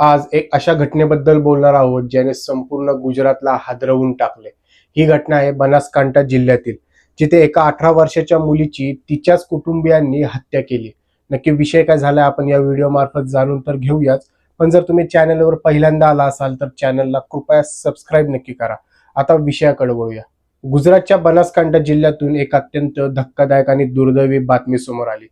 आज एक अशा घटनेबद्दल बोलणार आहोत ज्याने संपूर्ण गुजरातला हादरवून टाकले. ही घटना आहे बनासकांठा जिल्ह्यातील. जिथे एका अठरा वर्षाच्या मुलीची तिच्याच कुटुंबियांनी हत्या केली. नक्की विषय काय झाला आपण या व्हिडिओ मार्फत जाणून तर घेऊयाच. पण जर तुम्ही चॅनलवर पहिल्यांदा आला असाल तर चॅनलला कृपया सबस्क्राईब नक्की करा. आता विषयाकडे वळूया. गुजरातच्या बनासकांठा जिल्ह्यातून एक अत्यंत धक्कादायक आणि दुर्दैवी बातमी समोर आली.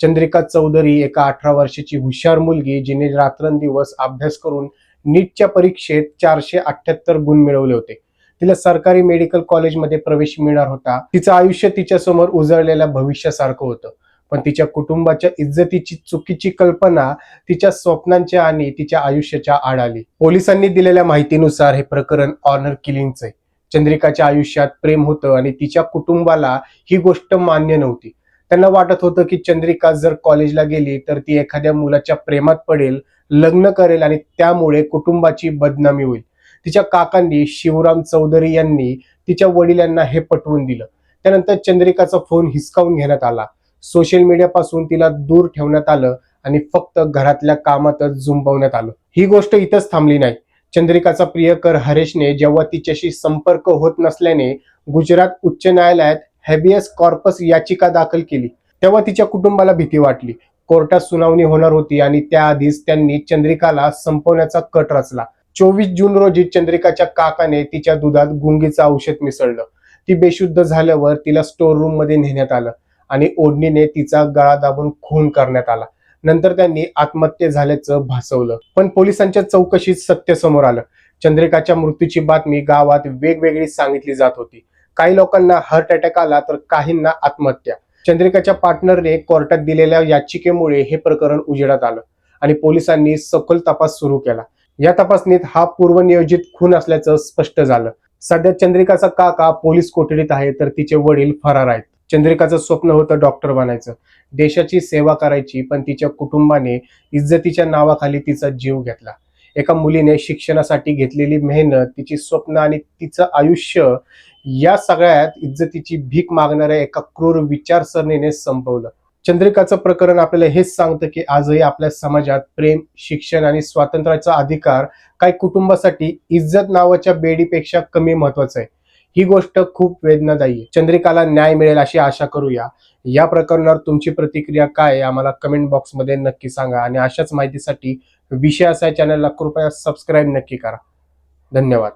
चंद्रिका चौधरी एका अठरा वर्षाची हुशार मुलगी जिने रात्रंदिवस अभ्यास करून नीटच्या परीक्षेत चारशे अठ्याहत्तर गुण मिळवले होते. तिला सरकारी मेडिकल कॉलेजमध्ये प्रवेश मिळणार होता. तिचं आयुष्य तिच्या समोर उजळलेल्या भविष्यासारखं होतं. पण तिच्या कुटुंबाच्या इज्जतीची चुकीची कल्पना तिच्या स्वप्नांच्या आणि तिच्या आयुष्याच्या आड आली. पोलिसांनी दिलेल्या माहितीनुसार हे प्रकरण ऑनर किलिंगचं आहे. चंद्रिकाच्या आयुष्यात प्रेम होतं आणि तिच्या कुटुंबाला ही गोष्ट मान्य नव्हती. त्यांना वाटत होतं की चंद्रिका जर कॉलेजला गेली तर ती एखाद्या मुलाच्या प्रेमात पडेल लग्न करेल आणि त्यामुळे कुटुंबाची बदनामी होईल. तिच्या काकांनी शिवराम चौधरी यांनी तिच्या वडिलांना हे पटवून दिलं. त्यानंतर चंद्रिकाचा फोन हिसकावून घेण्यात आला. सोशल मीडियापासून तिला दूर ठेवण्यात आलं आणि फक्त घरातल्या कामातच झुंबवण्यात आलं. ही गोष्ट इथंच थांबली नाही. चंद्रिकाचा प्रियकर हरेशने जेव्हा तिच्याशी संपर्क होत नसल्याने गुजरात उच्च न्यायालयात हॅबियस कॉर्पस याचिका दाखल केली. तेव्हा तिच्या कुटुंबाला भीती वाटली. कोर्टात सुनावणी होणार होती आणि त्याआधीच त्यांनी चंद्रिकाला संपवण्याचा कट रचला. चोवीस जून रोजी चंद्रिकाच्या काकाने तिच्या दुधात गुंगीचं औषध मिसळलं. ती बेशुद्ध झाल्यावर तिला स्टोर रूममध्ये नेण्यात आलं आणि ओढणीने तिचा गळा दाबून खून करण्यात आला. नंतर त्यांनी आत्महत्या झाल्याचं भासवलं. पण पोलिसांच्या चौकशीत सत्य समोर आलं. चंद्रिकाच्या मृत्यूची बातमी गावात वेगवेगळी सांगितली जात होती. काही लोकांना हार्ट अटॅक आला तर काहींना आत्महत्या. चंद्रिकाच्या पार्टनरने कोर्टात दिलेल्या याचिकेमुळे हे प्रकरण उजेडात आलं आणि पोलिसांनी सखोल तपास सुरू केला. या तपासणीत हा पूर्वनियोजित खून असल्याचं स्पष्ट झालं. सध्या चंद्रिकाचा काका पोलीस कोठडीत आहे तर तिचे वडील फरार आहेत. चंद्रिकाचं स्वप्न होतं डॉक्टर बनायचं. देशाची सेवा करायची पण तिच्या कुटुंबाने इज्जतीच्या नावाखाली तिचा जीव घेतला. एका मुलीने शिक्षणासाठी घेतलेली मेहनत तिची स्वप्न आणि तिचं आयुष्य या सगळ्यात इज्जतीची भीक मागणाऱ्या एका क्रूर विचारसरणीने संपवलं. चंद्रिकाचं प्रकरण आपल्याला हेच सांगतं की आजही आपल्या समाजात प्रेम शिक्षण आणि स्वातंत्र्याचा अधिकार काही कुटुंबासाठी इज्जत नावाच्या बेडीपेक्षा कमी महत्वाचं आहे. ही गोष्ट खूप वेदनादायी आहे. चंद्रिकाला न्याय मिळेल अशी आशा करूया. या प्रकरणावर तुमची प्रतिक्रिया काय आहे आम्हाला कमेंट बॉक्समध्ये नक्की सांगा. आणि अशाच माहितीसाठी विषय असा चॅनलला कृपया सबस्क्राईब नक्की करा. धन्यवाद.